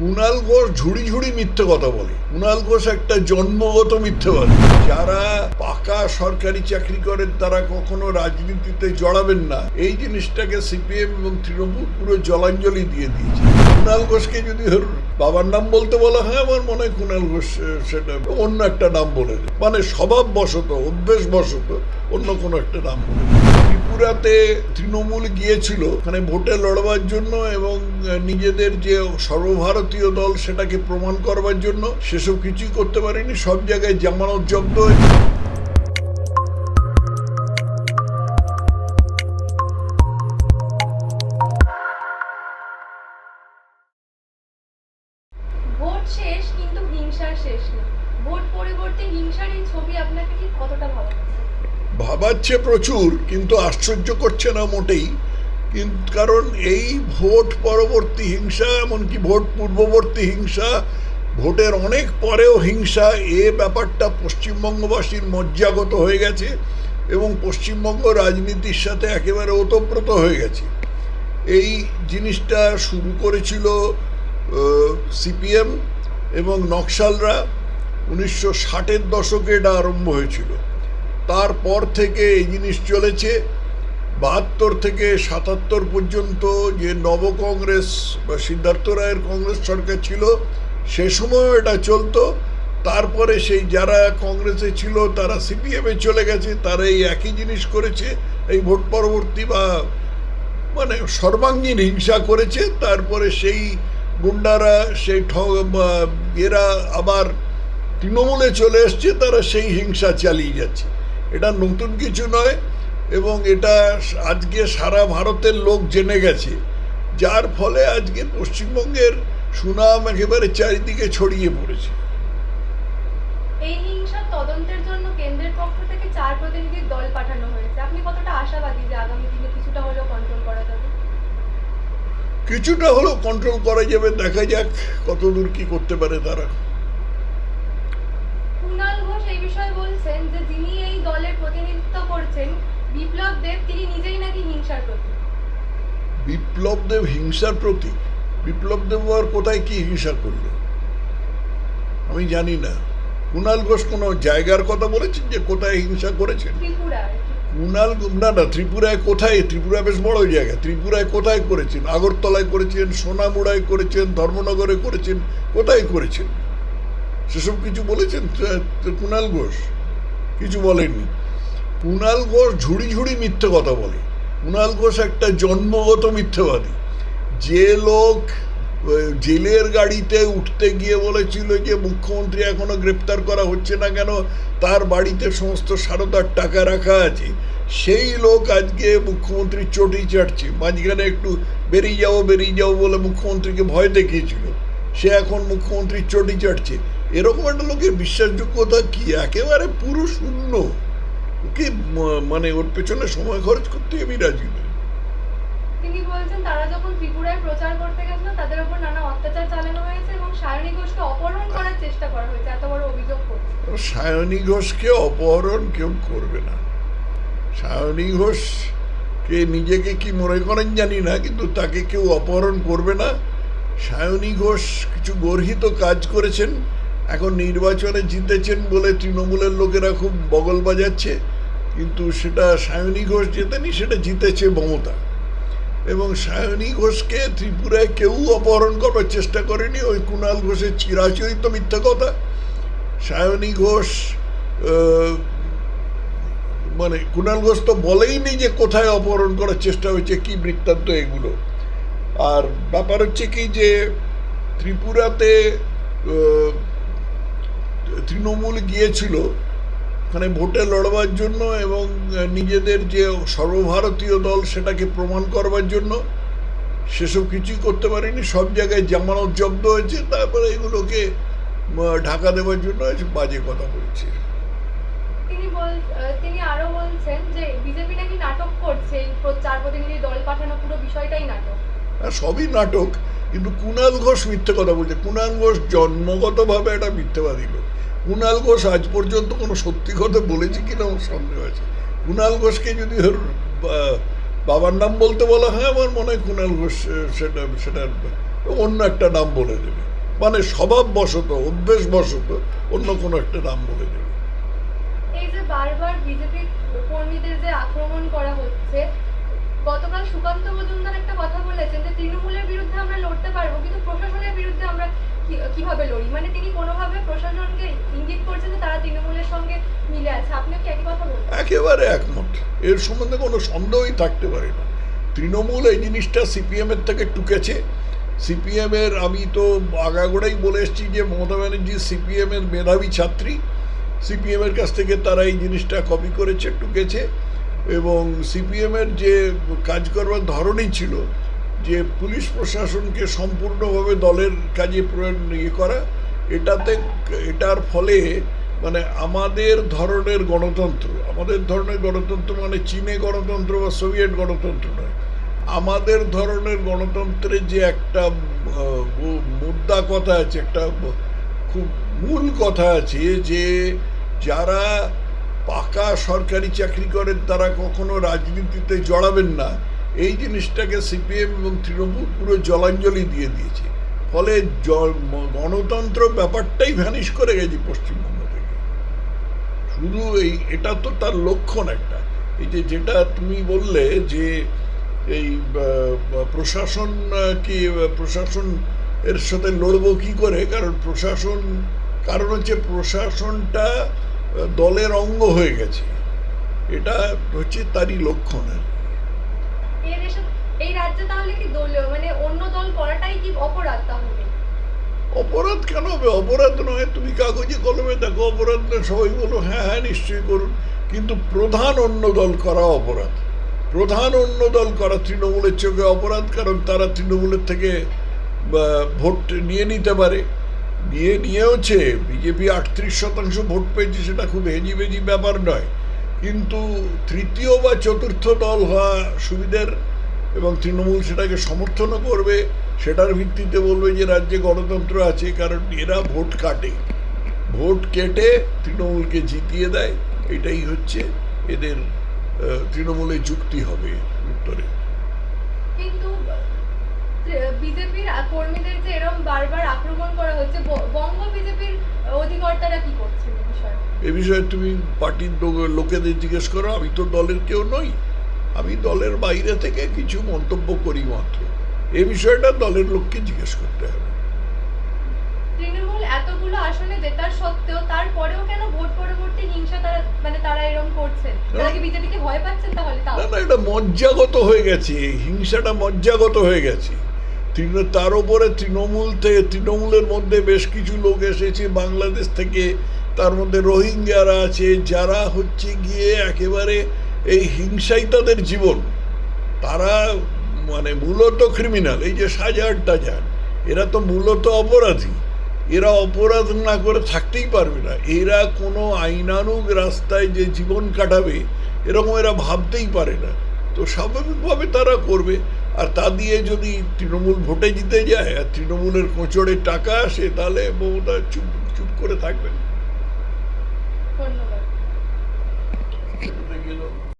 কুণাল ঘোষ ঝুড়ি ঝুড়ি মিথ্যে কথা বলে কুণাল ঘোষ একটা জন্মগত মিথ্যে মিথ্যেবাদী যারা পাকা সরকারি চাকরি করেন, তারা কখনো রাজনীতিতে জড়াবেন না এই জিনিসটাকে সিপিএম এবং তৃণমূল পুরো জলাঞ্জলি দিয়ে দিয়েছে কুণাল ঘোষকে যদি ধরুন বাবার নাম বলতে বলা হয়, আমার মনে হয় কুণাল ঘোষ সেটা অন্য একটা নাম বলে। মানে স্বভাব বশত অভ্যেস বশত অন্য কোনো একটা নাম বলে। ত্রিপুরাতে তৃণমূল গিয়েছিল, ওখানে ভোটে লড়বার জন্য এবং নিজেদের যে সর্বভারতীয় দল সেটাকে প্রমাণ করবার জন্য, সেসব কিছুই করতে পারেনি, সব জায়গায় জামানত জব্দ হয়েছে। শেষ, কিন্তু হিংসার শেষ নেই। ভোট পরিবর্তে হিংসার এই ছবি আপনাকে ঠিক কতটা ভালো ভাবাচ্ছে প্রচুর, কিন্তু আশ্চর্য করছে না মোটেই। কিন্তু কারণ এই ভোট পরবর্তী হিংসা, এমনকি ভোট পূর্ববর্তী হিংসা, ভোটের অনেক পরেও হিংসা, এ ব্যাপারটা পশ্চিমবঙ্গবাসীর মজ্জাগত হয়ে গেছে এবং পশ্চিমবঙ্গ রাজনীতির সাথে একেবারে ওতপ্রোত হয়ে গেছে। এই জিনিসটা শুরু করেছিল সিপিএম এবং নকশালরা। উনিশশো ষাটের দশকে এটা আরম্ভ হয়েছিল। তারপর থেকে এই জিনিস চলেছে। বাহাত্তর থেকে সাতাত্তর পর্যন্ত যে নব কংগ্রেস বা সিদ্ধার্থ রায়ের কংগ্রেস সরকার ছিল, সে সময়ও এটা চলতো। তারপরে সেই যারা কংগ্রেসে ছিল, তারা সিপিএমে চলে গেছে, তারা এই একই জিনিস করেছে। এই ভোট পরবর্তী বা মানে সর্বাঙ্গীন হিংসা করেছে। তারপরে সেই গুন্ডারা, সেই বা এরা আবার তৃণমূলে চলে এসছে, তারা সেই হিংসা চালিয়ে যাচ্ছে। এটা নতুন কিছু নয় এবং এটা আজকে সারা ভারতের লোক জেনে গেছে। যার ফলে আজকে পশ্চিমবঙ্গের সুনাম একেবারে চারিদিকে ছড়িয়ে পড়েছে। এই হিংসার তদন্তের জন্য কেন্দ্রের পক্ষ থেকে চার প্রতিনিধির দল পাঠানো হয়েছে। আপনি কতটা আশাবাদী যে আগামী দিনে কিছুটা হলেও কন্ট্রোল করা যাবে? কিছুটা হলেও কন্ট্রোল করা যাবে দেখা যাক কতদূর কি করতে পারে তারা। এই বিষয়ে বলছেন যে যিনি এই দলের প্রতিনিধিত্ব করছেন বিপ্লব দেব তিনি নিজেই নাকি হিংসার প্রতি বিপ্লব দেব হিংসার প্রতীক? বিপ্লব দেব আর কোথায় কি হিংসা করল? আমি জানি না। কুণাল ঘোষ কোনো জায়গার কথা বলেছেন যে কোথায় হিংসা করেছেন। কুণাল না না ত্রিপুরায় কোথায়? ত্রিপুরা বেশ বড় জায়গা। ত্রিপুরায় কোথায় করেছেন? আগরতলায় করেছেন সোনামুড়ায় করেছেন ধর্মনগরে করেছেন কোথায় করেছেন? সেসব কিছু বলেছেন কুণাল ঘোষ? কিছু বলেননি। কুণাল ঘোষ ঝুড়ি ঝুড়ি মিথ্যে কথা বলে। কুণাল ঘোষ একটা জন্মগত মিথ্যেবাদী। যে লোক জেলের গাড়িতে উঠতে গিয়ে বলেছিল যে, মুখ্যমন্ত্রী এখনও গ্রেপ্তার করা হচ্ছে না কেন, তার বাড়িতে সমস্ত সারদার টাকা রাখা আছে। সেই লোক আজকে মুখ্যমন্ত্রীর চটি চাটছে। মাঝখানে একটু বেরিয়ে যাও বেরিয়ে যাও বলে মুখ্যমন্ত্রীকে ভয় দেখিয়েছিল। সে এখন মুখ্যমন্ত্রীর চটি চাটছে। এরকম একটা লোকের বিশ্বাসযোগ্যতা কি? একেবারে পুরো শূন্য। ওকে মানে ওর পেছনে সময় খরচ করতে আমি রাজি নই। তিনি বলছেন তারা যখন ত্রিপুরায় প্রচার করতে গেছিল তাদের উপর নানা অত্যাচার চালানো হয়েছে এবং সায়নী ঘোষকে অপহরণ করার চেষ্টা করা হয়েছে। এত বড় অভিযোগ করছে। সায়নী ঘোষকে অপহরণ কেউ করবে না। সায়নী ঘোষকে নিজেকে কি মনে করেন জানি না কিন্তু তাকে কেউ অপহরণ করবে না। সায়নী ঘোষ কিছু গর্হিত কাজ করেছেন। এখন নির্বাচনে জিতেছেন বলে তৃণমূলের লোকেরা খুব বগল বাজাচ্ছে, কিন্তু সেটা সায়নী ঘোষ জেতেনি, সেটা জিতেছে মমতা। এবং সায়নী ঘোষকে ত্রিপুরায় কেউ অপহরণ করার চেষ্টা করেনি, ওই কুণাল ঘোষের চিরাচরিত মিথ্যা কথা। সায়নী ঘোষ মানে কুণাল ঘোষ তো বলেইনি যে কোথায় অপহরণ করার চেষ্টা হয়েছে, কি বৃত্তান্ত এগুলো। আর ব্যাপার হচ্ছে কি যে ত্রিপুরাতে তৃণমূল গিয়েছিল ওখানে ভোটে লড়বার জন্য এবং নিজেদের যে সর্বভারতীয় দল সেটাকে প্রমাণ করবার জন্য। সেসব কিছুই করতে পারেনি সব জায়গায় জামানত জব্দ হয়েছে তারপরে এগুলোকে ঢাকা দেওয়ার জন্য বাজে কথা বলছে। তিনি বল আহ, তিনি আরও বলছেন যে বিজেপি নাকি নাটক করছে চার প্রতিনিধি দল পাঠানো পুরো বিষয়টাই নাটক। সবই নাটক কিন্তু কুণাল ঘোষ মিথ্যে কথা বলছে। কুণাল ঘোষ জন্মগতভাবে একটা মিথ্যেবাদী লোক। কুণাল ঘোষ আজ পর্যন্ত কোনো সত্যি কথা বলেছে কিনা আমার সন্দেহ আছে। কুণাল ঘোষকে যদি ধরুন বাবার নাম বলতে বলা হয় আমার মনে হয় কুণাল ঘোষ আহ, সেটা অন্য একটা নাম বলে দেবে। মানে স্বভাববশত অভ্যেসবশত অন্য কোনো একটা নাম বলে দেবে। এই যে বারবার বিজেপি কর্মীদের যে আক্রমণ করা হচ্ছে গতকাল সুকান্ত মজুমদার একটা কথা বলেছেন যে তৃণমূলের বিরুদ্ধে আমরা লড়তে পারব কিন্তু প্রশাসনের বিরুদ্ধে আমরা কীভাবে লড়ি? মানে তিনি কোনোভাবে প্রশাসনকে ইঙ্গিত করছেন যে তারা তৃণমূলের সঙ্গে মিলে আছে। আপনিও কি একই কথা বলছেন একেবারে একমত। এর সম্বন্ধে কোনো সন্দেহই থাকতে পারে না। তৃণমূল এই জিনিসটা সিপিএম এর থেকে টুকেছে। সিপিএম এর, আমি তো আগাগোড়াই বলে এসেছি যে মমতা ব্যানার্জি সিপিএম এর মেধাবী ছাত্রী। সিপিএম এর কাছ থেকে তারা এই জিনিসটা কপি করেছে, টুকেছে। এবং সিপিএম এর যে কাজ করবার ধরনই ছিল যে পুলিশ প্রশাসনকে সম্পূর্ণভাবে দলের কাজে প্রয়োগ ইয়ে করা, এটাতে এটার ফলে মানে আমাদের ধরনের গণতন্ত্র, আমাদের ধরনের গণতন্ত্র মানে চীনে গণতন্ত্র বা সোভিয়েট গণতন্ত্র নয়। আমাদের ধরনের গণতন্ত্রের যে একটা মুদ্রা কথা আছে, একটা খুব মূল কথা আছে যে যারা পাকা সরকারি চাকরি করেন তারা কখনো রাজনীতিতে জড়াবেন না। এই জিনিসটাকে সিপিএম এবং তৃণমূল পুরো জলাঞ্জলি দিয়ে দিয়েছে। ফলে গণতন্ত্র ব্যাপারটাই ভ্যানিশ করে গেছে পশ্চিমবঙ্গ থেকে। শুধু এই, এটা তো তার লক্ষণ একটা। এই যে যেটা তুমি বললে যে এই প্রশাসন কি প্রশাসন এর সাথে লড়বো কি করে? কারণ প্রশাসন, কারণ হচ্ছে প্রশাসনটা দলের অঙ্গ হয়ে গেছে। এটা হচ্ছে তারই লক্ষণ আর এই তাহলে কি দলীয় মানে অন্য দল করাটাই কি অপরাধ তাহলে? অপরাধ কেন হবে? অপরাধ নয়, তুমি কাগজে কলমে দেখো, অপরাধ না সবাই বলো হ্যাঁ হ্যাঁ নিশ্চয়ই করুন। কিন্তু প্রধান অন্য দল করা অপরাধ। প্রধান অন্য দল করা তৃণমূলের চোখে অপরাধ, কারণ তারা তৃণমূলের থেকে ভোট নিয়ে নিতে পারে। নিয়ে নিয়েওছে, বিজেপি আটত্রিশ শতাংশ ভোট পেয়েছে, সেটা খুব হেজিবেজি ব্যাপার নয়। কিন্তু তৃতীয় বা চতুর্থ দল হওয়া সুবিধের এবং তৃণমূল সেটাকে সমর্থনও করবে সেটার ভিত্তিতে বলবে যে রাজ্যে গণতন্ত্র আছে কারণ এরা ভোট কাটে। ভোট কেটে তৃণমূলকে জিতিয়ে দেয় এটাই হচ্ছে এদের আহ, তৃণমূলের যুক্তি হবে উত্তরে। কিন্তু বিজেপির কর্মীদের যে এরকম বারবার আক্রমণ করা হচ্ছে বঙ্গ বিজেপির অধিকর্তারা কি করছেন এ বিষয়ে? তুমি পার্টির লোকেদের জিজ্ঞেস করো আমি তো দলের কেউ নই। আমি দলের বাইরে থেকে কিছু মন্তব্য করি মাত্র। এ বিষয়টা দলের লোককে জিজ্ঞেস করতে হবে। তৃণমূল এতগুলো আসনে জেতার সত্ত্বেও তারপরেও কেন ভোট পরবর্তী হিংসা তারা মানে তারা এরকম করছেন তারা কি বিজেপিকে ভয় পাচ্ছেন তাহলে না না এটা মজ্জাগত হয়ে গেছে। হিংসাটা মজ্জাগত হয়ে গেছে। তার উপরে তৃণমূল থেকে তৃণমূলের মধ্যে বেশ কিছু লোক এসেছে বাংলাদেশ থেকে। তার মধ্যে রোহিঙ্গারা আছে। যারা হচ্ছে গিয়ে একেবারে এই হিংসাই তাদের জীবন। তারা মানে মূলত ক্রিমিনাল এই যে সাজার টাজার এরা তো মূলত অপরাধী। এরা অপরাধ না করে থাকতেই পারবে না। এরা কোনো আইনানুগ রাস্তায় যে জীবন কাটাবে, এরকম এরা ভাবতেই পারে না। তো স্বাভাবিকভাবে তারা করবে। আর তা দিয়ে যদি তৃণমূল ভোটে জিতে যায়, আর তৃণমূলের কোঁচড়ে টাকা আসে, তাহলে মমতা চুপ চুপ করে থাকবেন। ধন্যবাদ।